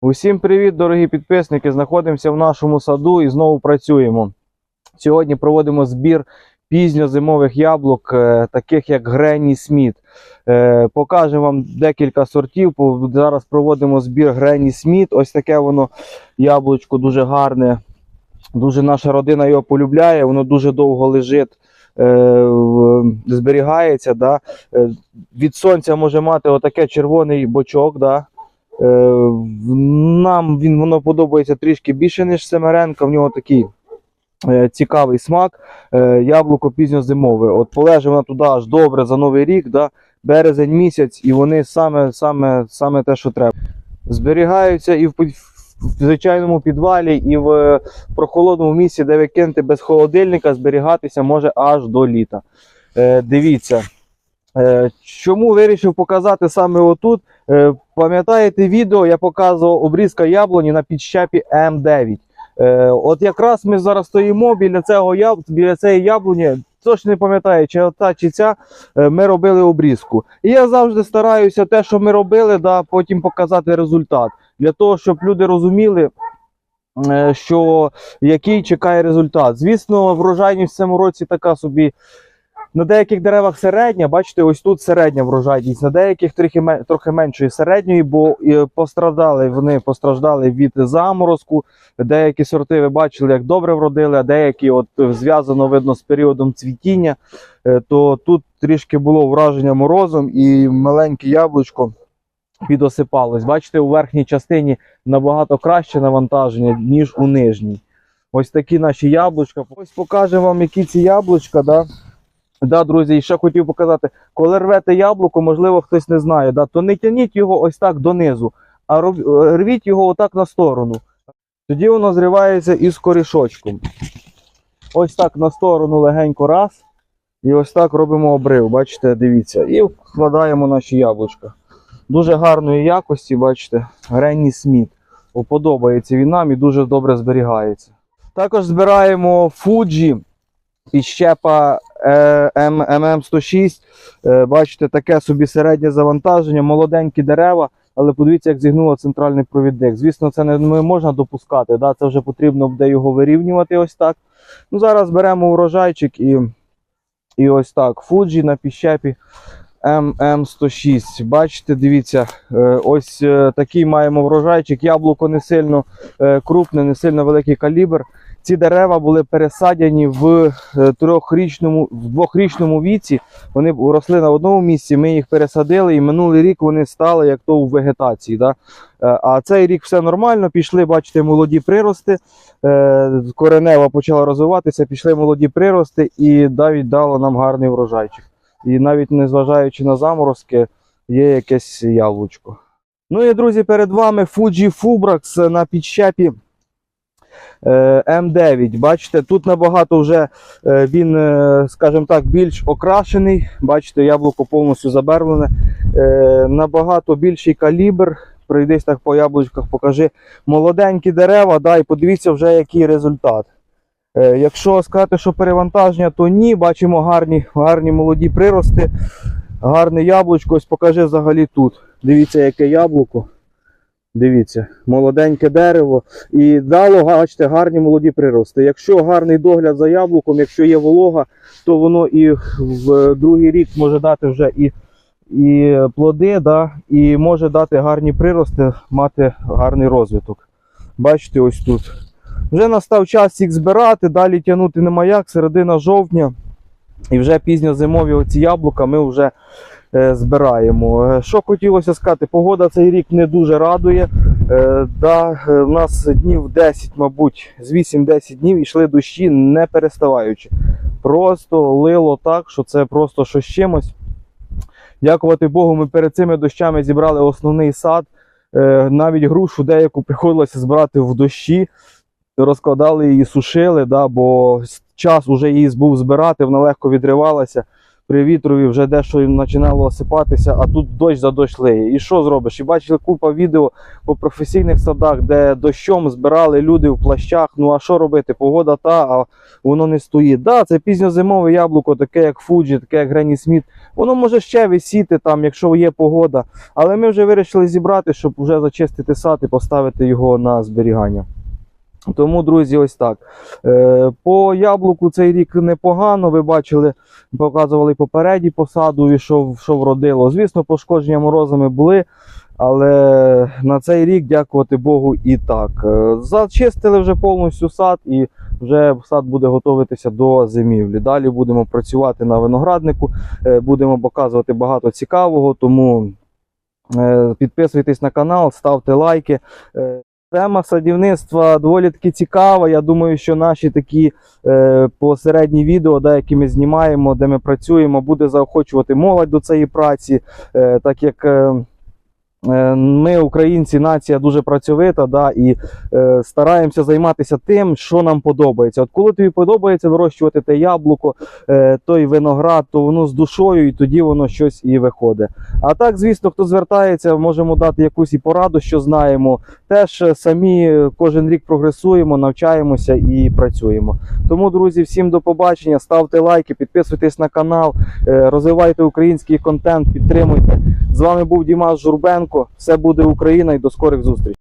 Усім привіт, дорогі підписники! Знаходимося в нашому саду і знову працюємо. Сьогодні проводимо збір пізньозимових яблук, е, таких як Гренні Сміт. Е, Покажемо вам декілька сортів. Зараз проводимо збір Гренні Сміт. Ось таке воно яблучко дуже гарне. Дуже наша родина його полюбляє, воно дуже довго лежить, е, зберігається. Да? Від сонця може мати отаке червоний бочок. Да? Е, Нам він воно подобається трішки більше, ніж Семеренка. В нього такий е, цікавий смак. Е, яблуко пізньозимове. От полеже воно туди аж добре за новий рік, да? березень місяць, і вони саме, саме, саме те, що треба. Зберігаються і в, в звичайному підвалі, і в прохолодному місці, де ви кинете без холодильника, зберігатися може аж до літа. Дивіться. Е, Чому вирішив показати саме отут? Е, Пам'ятаєте відео, я показував обрізка яблуні на підщепі М9. Е, От якраз ми зараз стоїмо біля цього яб... біля цієї яблуні. Точно не пам'ятаю, чи ота, чи ця ми робили обрізку. І я завжди стараюся те, що ми робили, да, потім показати результат. Для того, щоб люди розуміли, що який чекає результат. Звісно, врожайність в цьому році така собі. На деяких деревах середня, бачите, ось тут середня врожайність, на деяких трохи, трохи меншої середньої, бо постраждали вони постраждали від заморозку. Деякі сорти ви бачили, як добре вродили, а деякі от зв'язано видно з періодом цвітіння. Е, То тут трішки було враження морозом і маленьке яблучко підосипалось. Бачите, у верхній частині набагато краще навантаження, ніж у нижній. Ось такі наші яблучка. Ось покажемо вам, які ці яблучка. Да? Да, друзі, і ще хотів показати, коли рвете яблуко, можливо, хтось не знає, да, то не тяніть його ось так донизу, а е, рвіть його отак на сторону. Тоді воно зривається із корішочком. Ось так на сторону легенько раз. І ось так робимо обрив, бачите, дивіться. І вкладаємо наші яблучка. Дуже гарної якості, бачите, Гренні Сміт. Подобається він нам і дуже добре зберігається. Також збираємо Fuji підщепа ММ106. Е, Бачите, таке собі середнє завантаження, молоденькі дерева, але подивіться, як зігнуло центральний провідник. Звісно, це не можна допускати. Да? Це вже потрібно буде його вирівнювати ось так. Ну, зараз беремо урожайчик і, і ось так. Fuji на підщепі ММ106. Бачите, дивіться, е, ось е, такий маємо врожайчик. Яблуко не сильно е, крупне, не сильно великий калібр. Ці дерева були пересадяні в е, трьохрічному, в двохрічному віці. Вони росли на одному місці. Ми їх пересадили, і минулий рік вони стали як то у вегетації. Да? Е, А цей рік все нормально. Пішли, бачите, молоді прирости. Е, Коренева почала розвиватися, пішли молоді прирости, і навіть дало нам гарний врожайчик. І навіть незважаючи на заморозки, є якесь яблучко. Ну і друзі, перед вами Fuji Fubrax на підщепі М9. Бачите, тут набагато вже е, він, е, скажімо так, більш окрашений. Бачите, яблуко повністю забервлене. Е, Набагато більший калібр. Пройдись так по яблучках, покажи молоденькі дерева, да, і подивіться вже, який результат. Е, Якщо сказати, що перевантаження, то ні. Бачимо гарні, гарні молоді прирости, гарне яблучко. Ось покажи взагалі тут. Дивіться, яке яблуко. Дивіться, молоденьке дерево. І дало, бачите, гарні молоді прирости. Якщо гарний догляд за яблуком, якщо є волога, то воно і в другий рік може дати вже і, і плоди, да, і може дати гарні прирости, мати гарний розвиток. Бачите, ось тут. Вже настав час їх збирати, далі тягнути нема як, середина жовтня. І вже пізньо зимові оці яблука ми вже збираємо. Е, Що хотілося сказати, погода цей рік не дуже радує. Е, да, е, у нас днів 10, мабуть, з 8-10 днів йшли дощі не переставаючи. Просто лило так, що це просто що з чимось. Дякувати Богу, ми перед цими дощами зібрали основний сад. Е, Навіть грушу деяку приходилося збирати в дощі, розкладали її, сушили, да, бо час уже її був збирати, вона легко відривалася. При вітрові вже дещо починало осипатися, а тут дощ за дощ лиє. І що зробиш? І бачили купа відео по професійних садах, де дощом збирали люди в плащах. Ну а що робити? Погода та, а воно не стоїть. Да, це пізньозимове яблуко, таке як Фуджі, таке як Гренні Сміт. Воно може ще висіти там, якщо є погода. Але ми вже вирішили зібрати, щоб вже зачистити сад і поставити його на зберігання. Тому, друзі, ось так. Е, По яблуку цей рік непогано. Ви бачили, показували попередній посаду, і що, що вродило. Звісно, пошкодження морозами були, але на цей рік, дякувати Богу, і так. Е, Зачистили вже повністю сад і вже сад буде готуватися до зимівлі. Далі будемо працювати на винограднику, е, будемо показувати багато цікавого, тому підписуйтесь на канал, ставте лайки. Тема садівництва доволі таки цікава. Я думаю, що наші такі е, посередні відео, де, які ми знімаємо, де ми працюємо, буде заохочувати молодь до цієї праці, е, так як. Е, Ми, українці, нація дуже працьовита, да, і е, стараємося займатися тим, що нам подобається. От коли тобі подобається вирощувати те яблуко, е, той виноград, то воно з душою, і тоді воно щось і виходить. А так, звісно, хто звертається, можемо дати якусь і пораду, що знаємо. Теж е, самі е, кожен рік прогресуємо, навчаємося і працюємо. Тому, друзі, всім до побачення. Ставте лайки, підписуйтесь на канал, е, розвивайте український контент, підтримуйте. З вами був Дімас Журбенко. Все буде Україна і до скорих зустрічей.